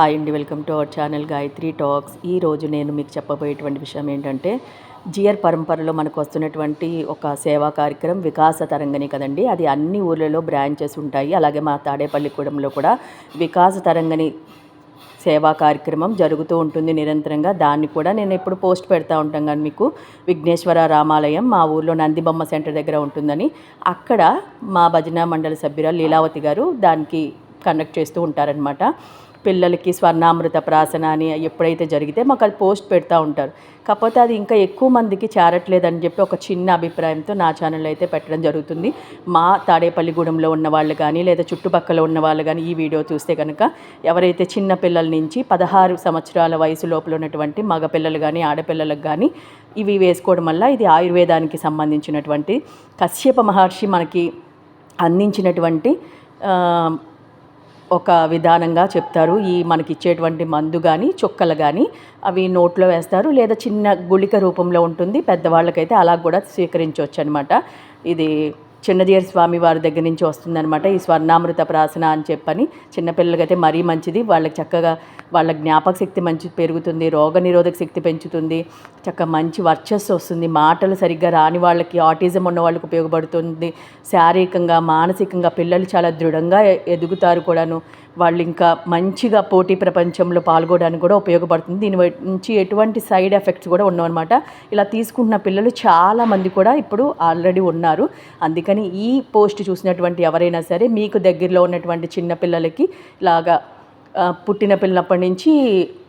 Hi అండి welcome to our channel Gayatri talks. ఈ రోజు నేను మీకు చెప్పబోయేటువంటి విషయం ఏంటంటే జిఆర్ పరంపరలో మనకు వస్తున్నటువంటి ఒక సేవా కార్యక్రమం వికాస తరంగని కదండి. అది అన్ని ఊర్లలో బ్రాంచెస్ ఉంటాయి. అలాగే మా తాడేపల్లిగూడెంలో కూడా వికాస తరంగని సేవా కార్యక్రమం జరుగుతూ ఉంటుంది నిరంతరంగా. దాన్ని కూడా నేను ఎప్పుడు పోస్ట్ పెడతా ఉంటాం కానీ మీకు విఘ్నేశ్వర రామాలయం మా ఊర్లో నందిబొమ్మ సెంటర్ దగ్గర ఉంటుందని. అక్కడ మా భజన మండలి సభ్యురాలు లీలావతి గారు దానికి కండక్ట్ చేస్తూ ఉంటారనమాట పిల్లలకి స్వర్ణామృత ప్రాసన అని ఎప్పుడైతే జరిగితే మాకు అది పోస్ట్ పెడతా ఉంటారు. కాకపోతే అది ఇంకా ఎక్కువ మందికి చేరట్లేదని చెప్పి ఒక చిన్న అభిప్రాయంతో నా ఛానల్ అయితే పెట్టడం జరుగుతుంది. మా తాడేపల్లిగూడెంలో ఉన్న వాళ్ళు కానీ లేదా చుట్టుపక్కల ఉన్న వాళ్ళు కానీ ఈ వీడియో చూస్తే కనుక ఎవరైతే చిన్న పిల్లల నుంచి పదహారు సంవత్సరాల వయసు లోపల ఉన్నటువంటి మగపిల్లలు కానీ ఆడపిల్లలకు కానీ ఇవి వేసుకోవడం వల్ల ఇది ఆయుర్వేదానికి సంబంధించినటువంటి కశ్యప మహర్షి మనకి అందించినటువంటి ఒక విధానంగా చెప్తారు. ఈ మనకి ఇచ్చేటువంటి మందు కానీ చుక్కలు కానీ అవి నోట్లో వేస్తారు. లేదా చిన్న గుళిక రూపంలో ఉంటుంది. పెద్దవాళ్ళకైతే అలా కూడా స్వీకరించవచ్చు అనమాట ఇది చిన్నదేరు స్వామి వారి దగ్గర నుంచి వస్తుందనమాట ఈ స్వర్ణామృత ప్రాసన అని చెప్పని చిన్నపిల్లలకైతే మరీ మంచిది. వాళ్ళకి చక్కగా వాళ్ళ జ్ఞాపక శక్తి మంచి పెరుగుతుంది రోగ నిరోధక శక్తి పెంచుతుంది. చక్కగా మంచి వర్చస్సు వస్తుంది. మాటలు సరిగ్గా రాని వాళ్ళకి ఆటిజం ఉన్న వాళ్ళకి ఉపయోగపడుతుంది. శారీరకంగా మానసికంగా పిల్లలు చాలా దృఢంగా ఎదుగుతారు కూడాను. వాళ్ళు ఇంకా మంచిగా పోటీ ప్రపంచంలో పాల్గొనడానికి కూడా ఉపయోగపడుతుంది. దీని నుంచి ఎటువంటి సైడ్ ఎఫెక్ట్స్ కూడా ఉండవన్నమాట. ఇలా తీసుకుంటున్న పిల్లలు చాలామంది కూడా ఇప్పుడు ఆల్రెడీ ఉన్నారు. అందుకని ఈ పోస్ట్ చూసినటువంటి ఎవరైనా సరే మీకు దగ్గరలో ఉన్నటువంటి చిన్నపిల్లలకి ఇలాగా పుట్టిన పిల్లప్పటి నుంచి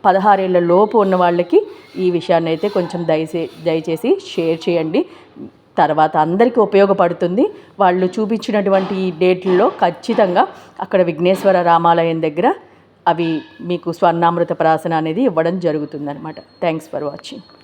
పదహారేళ్ళ లోపు ఉన్న వాళ్ళకి ఈ విషయాన్ని అయితే కొంచెం దయచే దయచేసి షేర్ చేయండి. తర్వాత అందరికీ ఉపయోగపడుతుంది. వాళ్ళు చూపించినటువంటి ఈ డేట్లలో ఖచ్చితంగా అక్కడ విఘ్నేశ్వర రామాలయం దగ్గర అవి మీకు స్వర్ణామృత ప్రాసన అనేది ఇవ్వడం జరుగుతుందన్నమాట. Thanks for watching